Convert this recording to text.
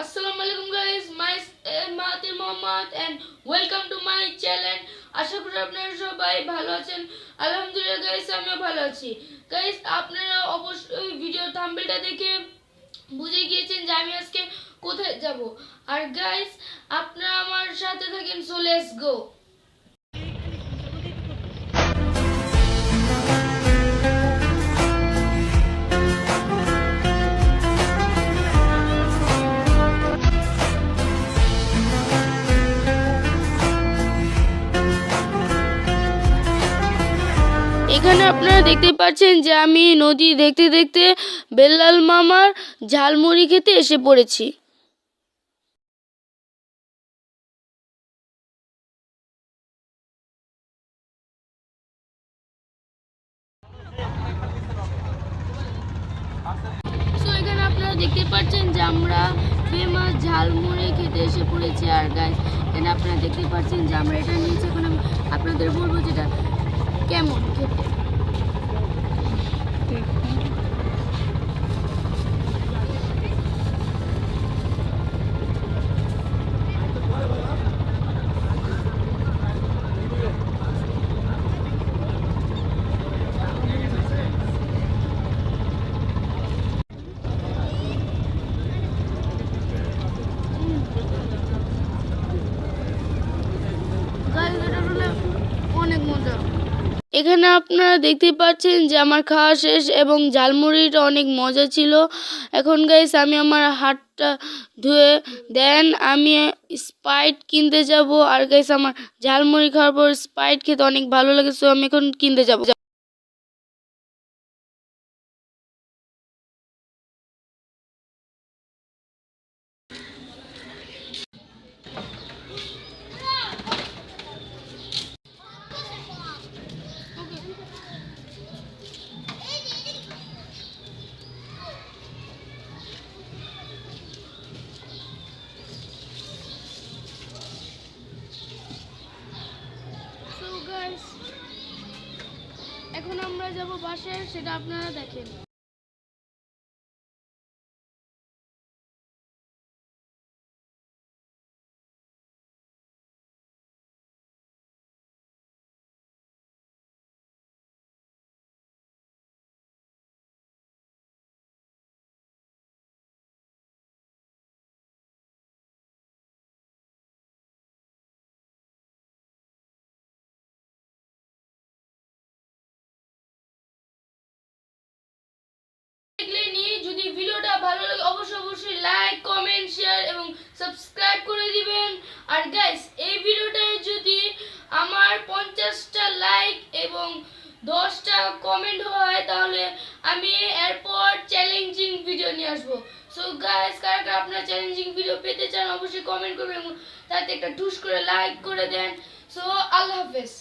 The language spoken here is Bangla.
আসসালামু আলাইকুম guys my Mahathir Mohammad and welcome to my channel আশা করি আপনারা সবাই ভালো আছেন। আলহামদুলিল্লাহ গাইস আমিও ভালো আছি। গাইস আপনারা অবশ্যই ভিডিও থাম্বনেলটা দেখে বুঝে গিয়েছেন যে আমি আজকে কোথায় যাব। আর গাইস আপনারা আমার সাথে থাকেন সো লেটস গো এখানে আপনারা দেখতে পাচ্ছেন যে আমি নদী দেখতে দেখতে বেল্লাল মামার ঝালমুড়ি খেতে এসে পড়েছি। দেখতে পাচ্ছেন যে আমরা ফেমাস ঝালমুড়ি খেতে এসে পড়েছি আর গাইস এখানে আপনারা দেখতে পাচ্ছেন যে আমরা এটা নিয়েছি। এখন আমি আপনাদের বলব যেটা কেমন খেতে অনেক মজা এখানে আপনারা দেখতে পাচ্ছেন যে আমার খাওয়া শেষ এবং ঝালমুড়িটা অনেক মজা ছিল। এখন গাইস আমি আমার হাতটা ধুয়ে, দেন আমি স্পাইট কিনতে যাব। আর গাইস আমার ঝালমুড়ি খাওয়ার পর স্পাইট খেতে অনেক ভালো লাগে সো আমি এখন কিনতে যাব। যাব বাসে সেটা আপনারা দেখেন। লাইক কমেন্ট শেয়ার এবং সাবস্ক্রাইব করে দিবেন। আর গাইস এই ভিডিওটায় যদি আমার পঞ্চাশটা লাইক এবং দশটা কমেন্ট হয়, তাহলে আমি এরপর চ্যালেঞ্জিং ভিডিও নিয়ে আসব। সো গাইস কারা কারা আপনার চ্যালেঞ্জিং ভিডিও পেতে চান, অবশ্যই কমেন্ট করবেন এবং তাতে একটা টুস করে লাইক করে দেন। সো আল্লাহ হাফেজ।